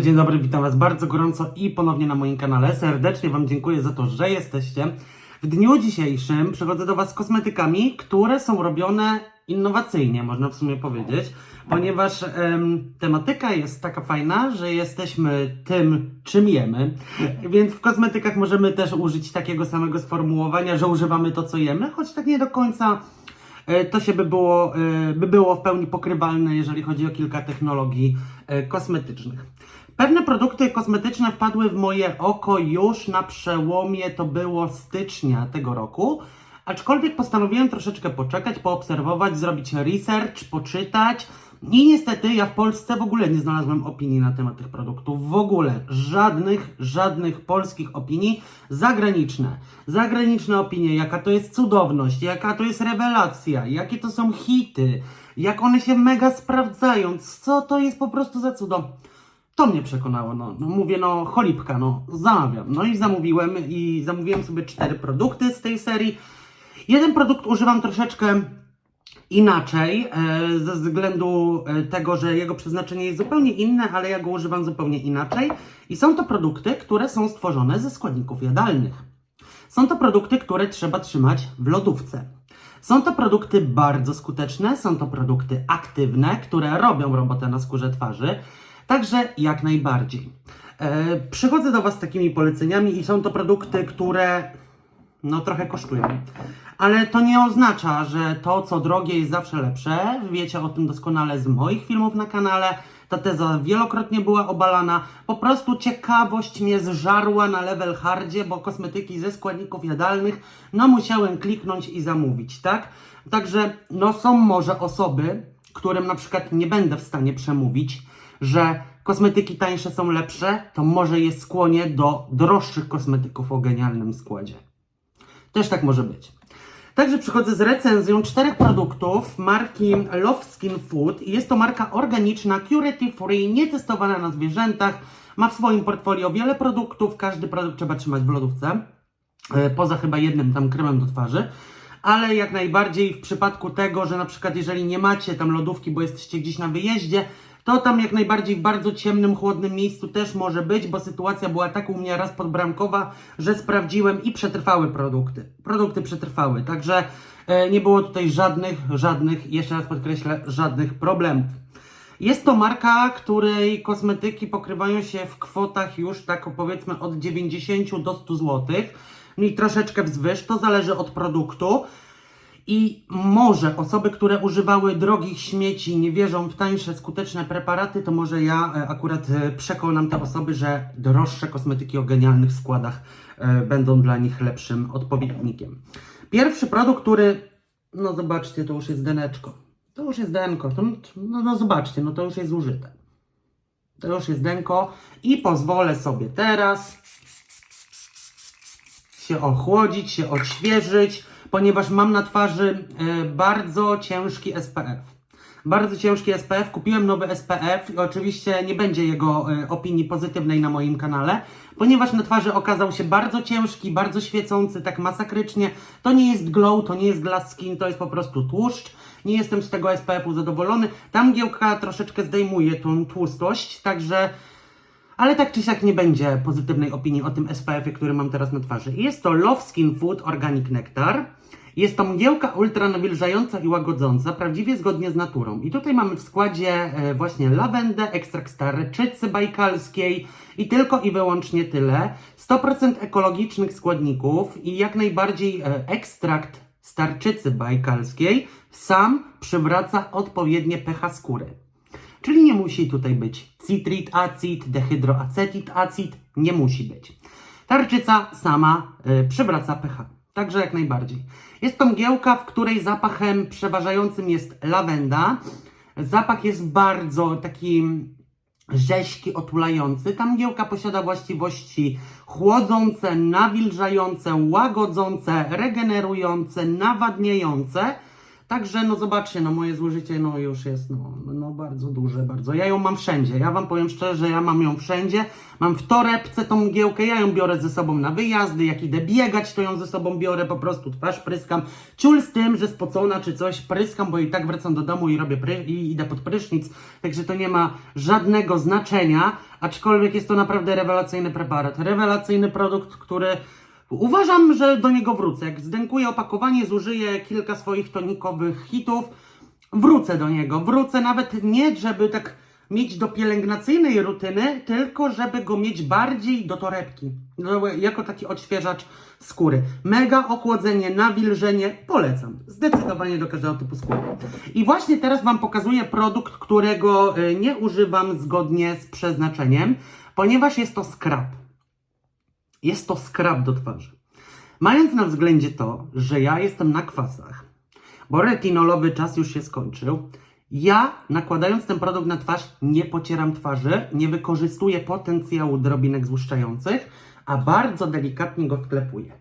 Dzień dobry, witam Was bardzo gorąco i ponownie na moim kanale. Serdecznie Wam dziękuję za to, że jesteście. W dniu dzisiejszym przychodzę do Was z kosmetykami, które są robione innowacyjnie, można w sumie powiedzieć, ponieważ em, tematyka jest taka fajna, że jesteśmy tym, czym jemy, więc w kosmetykach możemy też użyć takiego samego sformułowania, że używamy to, co jemy, choć tak nie do końca E, to się by było, e, by było w pełni pokrywalne, jeżeli chodzi o kilka technologii e, kosmetycznych. Pewne produkty kosmetyczne wpadły w moje oko już na przełomie, to było stycznia tego roku, aczkolwiek postanowiłem troszeczkę poczekać, poobserwować, zrobić research, poczytać. I niestety ja w Polsce w ogóle nie znalazłem opinii na temat tych produktów. W ogóle żadnych, żadnych polskich opinii. Zagraniczne. Zagraniczne opinie, jaka to jest cudowność, jaka to jest rewelacja, jakie to są hity, jak one się mega sprawdzają, co to jest po prostu za cudo. To mnie przekonało, no, no mówię, no cholipka, no zamawiam. No i zamówiłem i zamówiłem sobie cztery produkty z tej serii. Jeden produkt używam troszeczkę inaczej, e, ze względu e, tego, że jego przeznaczenie jest zupełnie inne, ale ja go używam zupełnie inaczej. I są to produkty, które są stworzone ze składników jadalnych. Są to produkty, które trzeba trzymać w lodówce. Są to produkty bardzo skuteczne, są to produkty aktywne, które robią robotę na skórze twarzy. Także jak najbardziej. E, przychodzę do Was z takimi poleceniami i są to produkty, które no trochę kosztują. Ale to nie oznacza, że to, co drogie, jest zawsze lepsze. Wiecie o tym doskonale z moich filmów na kanale. Ta teza wielokrotnie była obalana. Po prostu ciekawość mnie zżarła na level hardzie, bo kosmetyki ze składników jadalnych, no musiałem kliknąć i zamówić, tak? Także, no są może osoby, którym na przykład nie będę w stanie przemówić, że kosmetyki tańsze są lepsze, to może je skłonię do droższych kosmetyków o genialnym składzie. Też tak może być. Także przychodzę z recenzją czterech produktów marki Love Skin Food. Jest to marka organiczna, cruelty free, nietestowana na zwierzętach. Ma w swoim portfolio wiele produktów. Każdy produkt trzeba trzymać w lodówce. E, Poza chyba jednym tam kremem do twarzy. Ale jak najbardziej w przypadku tego, że na przykład jeżeli nie macie tam lodówki, bo jesteście gdzieś na wyjeździe, to tam jak najbardziej w bardzo ciemnym, chłodnym miejscu też może być, bo sytuacja była tak u mnie raz podbramkowa, że sprawdziłem i przetrwały produkty. Produkty przetrwały, także e, nie było tutaj żadnych, żadnych, jeszcze raz podkreślę, żadnych problemów. Jest to marka, której kosmetyki pokrywają się w kwotach już tak powiedzmy od 90 do 100 zł. I troszeczkę wzwyż, to zależy od produktu. I może osoby, które używały drogich śmieci, nie wierzą w tańsze, skuteczne preparaty, to może ja e, akurat e, przekonam te osoby, że droższe kosmetyki o genialnych składach e, będą dla nich lepszym odpowiednikiem. Pierwszy produkt, który, no zobaczcie, to już jest deneczko. To już jest denko, to, no, no zobaczcie, no to już jest zużyte. To już jest denko i pozwolę sobie teraz się ochłodzić, się odświeżyć, ponieważ mam na twarzy e, bardzo ciężki SPF. Bardzo ciężki SPF. Kupiłem nowy SPF i oczywiście nie będzie jego e, opinii pozytywnej na moim kanale, ponieważ na twarzy okazał się bardzo ciężki, bardzo świecący, tak masakrycznie. To nie jest glow, to nie jest glass skin, to jest po prostu tłuszcz. Nie jestem z tego SPF-u zadowolony. Tam giełka troszeczkę zdejmuje tą tłustość, także ale tak czy siak nie będzie pozytywnej opinii o tym SPF-ie, który mam teraz na twarzy. Jest to Love Skin Food Organic Nectar. Jest to mgiełka ultra nawilżająca i łagodząca, prawdziwie zgodnie z naturą. I tutaj mamy w składzie e, właśnie lawendę, ekstrakt starczycy bajkalskiej i tylko i wyłącznie tyle. 100% ekologicznych składników i jak najbardziej e, ekstrakt starczycy bajkalskiej sam przywraca odpowiednie pH skóry. Czyli nie musi tutaj być citrit acid, dehydroacetit acid, nie musi być. Tarczyca sama y, przywraca pH, także jak najbardziej. Jest to mgiełka, w której zapachem przeważającym jest lawenda. Zapach jest bardzo taki rzeźki, otulający. Ta mgiełka posiada właściwości chłodzące, nawilżające, łagodzące, regenerujące, nawadniające. Także no zobaczcie, no moje zużycie no już jest no, no bardzo duże, bardzo. Ja ją mam wszędzie, ja Wam powiem szczerze, ja mam ją wszędzie. Mam w torebce tą mgiełkę, ja ją biorę ze sobą na wyjazdy, jak idę biegać, to ją ze sobą biorę, po prostu twarz pryskam. Ciul z tym, że spocona czy coś, pryskam, bo i tak wracam do domu i robię i idę pod prysznic, także to nie ma żadnego znaczenia, aczkolwiek jest to naprawdę rewelacyjny preparat, rewelacyjny produkt, który Uważam, że do niego wrócę. Jak zdękuję opakowanie, zużyję kilka swoich tonikowych hitów, wrócę do niego. Wrócę nawet nie, żeby tak mieć do pielęgnacyjnej rutyny, tylko żeby go mieć bardziej do torebki. No, jako taki odświeżacz skóry. Mega ochłodzenie, nawilżenie, polecam. Zdecydowanie do każdego typu skóry. I właśnie teraz Wam pokazuję produkt, którego y, nie używam zgodnie z przeznaczeniem, ponieważ jest to scrap. Jest to skrab do twarzy. Mając na względzie to, że ja jestem na kwasach, bo retinolowy czas już się skończył, ja nakładając ten produkt na twarz nie pocieram twarzy, nie wykorzystuję potencjału drobinek złuszczających, a bardzo delikatnie go wklepuję.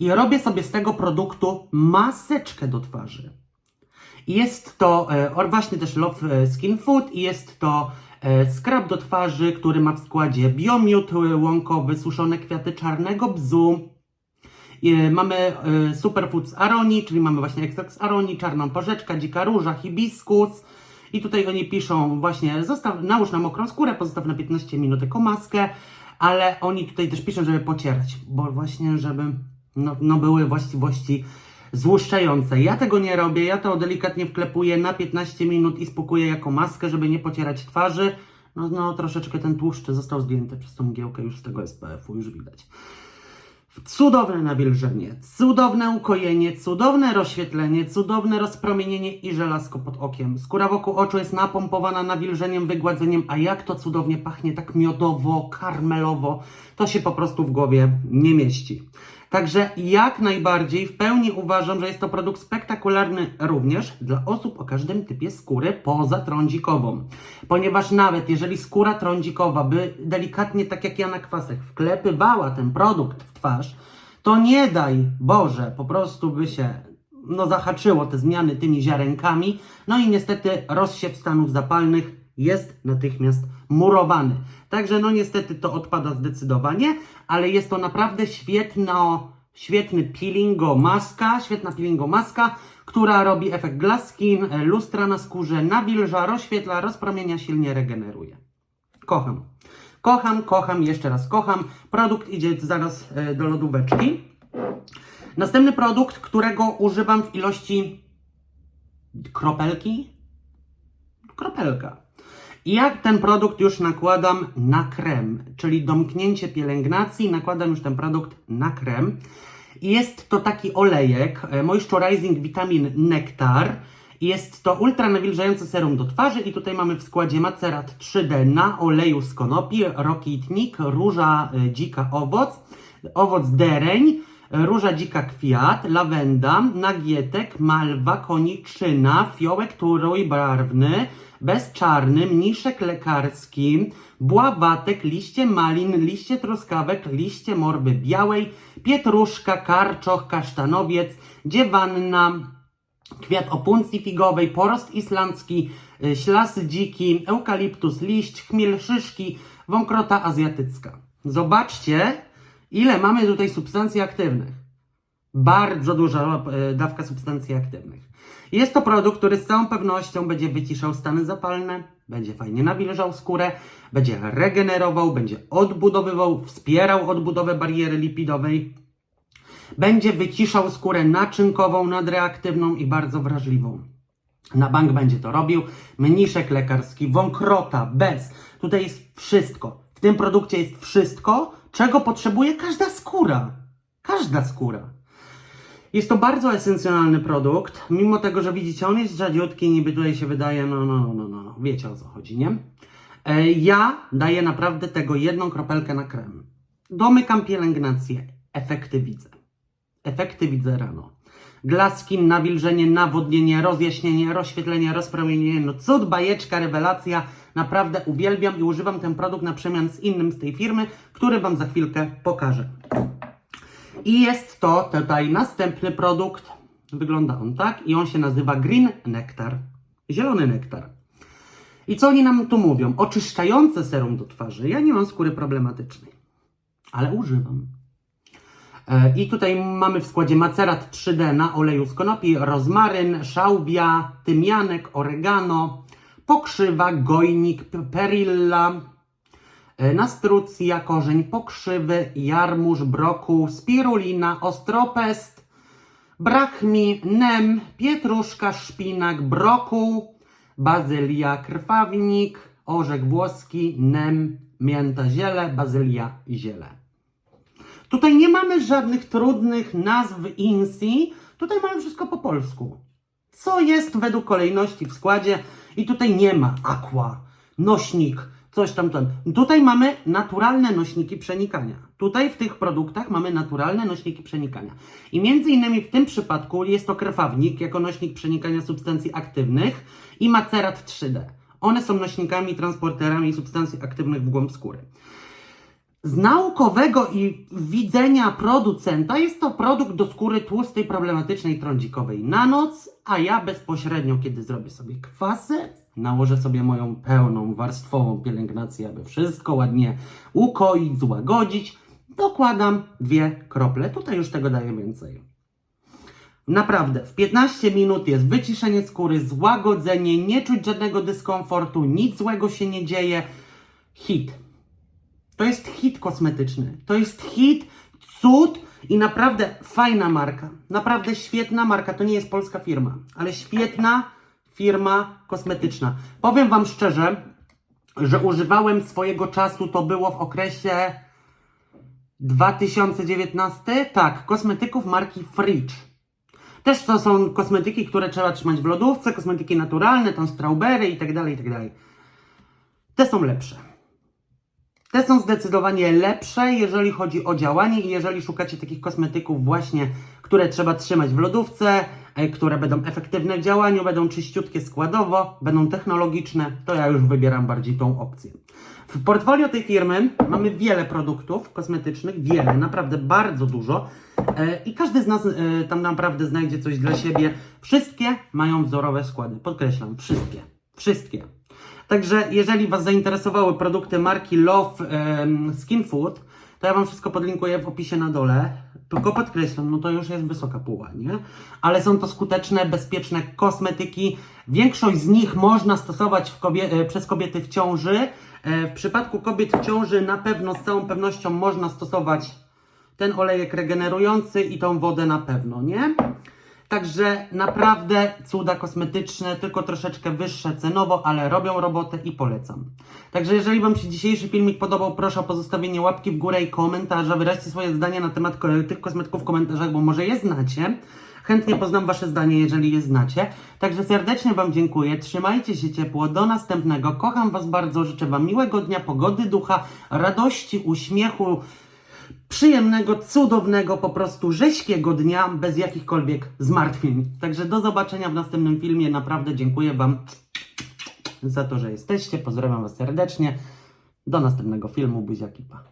I robię sobie z tego produktu maseczkę do twarzy. Jest to e, właśnie też Love Skin Food i jest to skrab do twarzy, który ma w składzie biomiód e, łąkowy, suszone kwiaty czarnego bzu. E, mamy e, Superfood z aronii, czyli mamy właśnie ekstrakt z aronii, czarną porzeczkę, dzika róża, hibiskus. I tutaj oni piszą właśnie, zostaw, nałóż na mokrą skórę, pozostaw na 15 minut jako maskę, ale oni tutaj też piszą, żeby pocierać, bo właśnie, żeby no, no były właściwości złuszczające. Ja tego nie robię, ja to delikatnie wklepuję na 15 minut i spukuję jako maskę, żeby nie pocierać twarzy. No, no troszeczkę ten tłuszcz został zdjęty przez tą mgiełkę już z tego SPF-u, już widać. Cudowne nawilżenie, cudowne ukojenie, cudowne rozświetlenie, cudowne rozpromienienie i żelazko pod okiem. Skóra wokół oczu jest napompowana nawilżeniem, wygładzeniem, a jak to cudownie pachnie, tak miodowo, karmelowo, to się po prostu w głowie nie mieści. Także jak najbardziej w pełni uważam, że jest to produkt spektakularny również dla osób o każdym typie skóry poza trądzikową. Ponieważ nawet jeżeli skóra trądzikowa by delikatnie, tak jak ja na kwasach, wklepywała ten produkt w twarz, to nie daj Boże, po prostu by się no, zahaczyło te zmiany tymi ziarenkami, no i niestety rozsiew stanów zapalnych jest natychmiast murowany. Także no niestety to odpada zdecydowanie, ale jest to naprawdę świetno, świetny peelingo maska, świetna peelingo maska, która robi efekt glass skin, e, lustra na skórze, nawilża, rozświetla, rozpromienia, silnie regeneruje. Kocham. Kocham, kocham, jeszcze raz kocham. Produkt idzie zaraz e, do lodóweczki. Następny produkt, którego używam w ilości kropelki, kropelka. I jak ten produkt już nakładam na krem, czyli domknięcie pielęgnacji, nakładam już ten produkt na krem. Jest to taki olejek, e, Moisturizing Vitamin Nectar. Jest to ultra nawilżający serum do twarzy i tutaj mamy w składzie macerat 3D na oleju z konopi, rokitnik, róża e, dzika owoc, owoc dereń, róża dzika kwiat, lawenda, nagietek, malwa, koniczyna, fiołek trójbarwny, bezczarny, mniszek lekarski, bławatek, liście malin, liście truskawek, liście morwy białej, pietruszka, karczoch, kasztanowiec, dziewanna, kwiat opuncji figowej, porost islandzki, y, ślas dziki, eukaliptus, liść, chmiel szyszki, wąkrota azjatycka. Zobaczcie, ile mamy tutaj substancji aktywnych. Bardzo duża e, dawka substancji aktywnych. Jest to produkt, który z całą pewnością będzie wyciszał stany zapalne, będzie fajnie nawilżał skórę, będzie regenerował, będzie odbudowywał, wspierał odbudowę bariery lipidowej, będzie wyciszał skórę naczynkową, nadreaktywną i bardzo wrażliwą. Na bank będzie to robił. Mniszek lekarski, wąkrota, bez. Tutaj jest wszystko. W tym produkcie jest wszystko, czego potrzebuje każda skóra. Każda skóra. Jest to bardzo esencjonalny produkt, mimo tego, że widzicie, on jest rzadziutki, niby tutaj się wydaje, no, no, no, no, no, wiecie o co chodzi, nie? E, ja daję naprawdę tego jedną kropelkę na krem. Domykam pielęgnację, efekty widzę. Efekty widzę rano. Glaskin, nawilżenie, nawodnienie, rozjaśnienie, rozświetlenie, rozpromienienie. No cud, bajeczka, rewelacja. Naprawdę uwielbiam i używam ten produkt na przemian z innym z tej firmy, który Wam za chwilkę pokażę. I jest to tutaj następny produkt. Wygląda on tak i on się nazywa Green Nectar. Zielony nektar. I co oni nam tu mówią? Oczyszczające serum do twarzy. Ja nie mam skóry problematycznej, ale używam. E, I tutaj mamy w składzie macerat 3D na oleju z konopi, rozmaryn, szałwia, tymianek, oregano, pokrzywa, gojnik, perilla, nastrucja, korzeń pokrzywy, jarmuż, brokuł, spirulina, ostropest, brachmi, nem, pietruszka, szpinak, brokuł, bazylia, krwawnik, orzech włoski, nem, mięta, ziele, bazylia, ziele. Tutaj nie mamy żadnych trudnych nazw INSI, tutaj mamy wszystko po polsku. Co jest według kolejności w składzie i tutaj nie ma aqua, nośnik, coś tam tam. Tutaj mamy naturalne nośniki przenikania. Tutaj w tych produktach mamy naturalne nośniki przenikania. I między innymi w tym przypadku jest to krwawnik jako nośnik przenikania substancji aktywnych i macerat 3D. One są nośnikami, transporterami substancji aktywnych w głąb skóry. Z naukowego i widzenia producenta jest to produkt do skóry tłustej, problematycznej, trądzikowej na noc, a ja bezpośrednio, kiedy zrobię sobie kwasy, nałożę sobie moją pełną, warstwową pielęgnację, aby wszystko ładnie ukoić, złagodzić, dokładam dwie krople. Tutaj już tego daję więcej. Naprawdę, w 15 minut jest wyciszenie skóry, złagodzenie, nie czuć żadnego dyskomfortu, nic złego się nie dzieje. Hit. To jest hit kosmetyczny. To jest hit, cud i naprawdę fajna marka. Naprawdę świetna marka. To nie jest polska firma, ale świetna firma kosmetyczna. Powiem Wam szczerze, że używałem swojego czasu, to było w okresie 2019, tak, kosmetyków marki Fridge. Też to są kosmetyki, które trzeba trzymać w lodówce, kosmetyki naturalne, tam strawberry i tak dalej, i tak dalej. Te są lepsze. Te są zdecydowanie lepsze, jeżeli chodzi o działanie i jeżeli szukacie takich kosmetyków właśnie, które trzeba trzymać w lodówce, e, które będą efektywne w działaniu, będą czyściutkie składowo, będą technologiczne, to ja już wybieram bardziej tą opcję. W portfolio tej firmy mamy wiele produktów kosmetycznych, wiele, naprawdę bardzo dużo e, i każdy z nas e, tam naprawdę znajdzie coś dla siebie. Wszystkie mają wzorowe składy, podkreślam, wszystkie, wszystkie. Także jeżeli Was zainteresowały produkty marki Love Skin Food, to ja Wam wszystko podlinkuję w opisie na dole. Tylko podkreślam, no to już jest wysoka puła, nie? Ale są to skuteczne, bezpieczne kosmetyki. Większość z nich można stosować kobie- e, przez kobiety w ciąży. E, W przypadku kobiet w ciąży na pewno, z całą pewnością można stosować ten olejek regenerujący i tą wodę na pewno, nie? Także naprawdę cuda kosmetyczne, tylko troszeczkę wyższe cenowo, ale robią robotę i polecam. Także jeżeli Wam się dzisiejszy filmik podobał, proszę o pozostawienie łapki w górę i komentarza. Wyraźcie swoje zdanie na temat tych kosmetyków w komentarzach, bo może je znacie. Chętnie poznam Wasze zdanie, jeżeli je znacie. Także serdecznie Wam dziękuję. Trzymajcie się ciepło. Do następnego. Kocham Was bardzo. Życzę Wam miłego dnia, pogody ducha, radości, uśmiechu przyjemnego, cudownego, po prostu rześkiego dnia, bez jakichkolwiek zmartwień. Także do zobaczenia w następnym filmie. Naprawdę dziękuję Wam za to, że jesteście. Pozdrawiam Was serdecznie. Do następnego filmu. Buziaki, pa.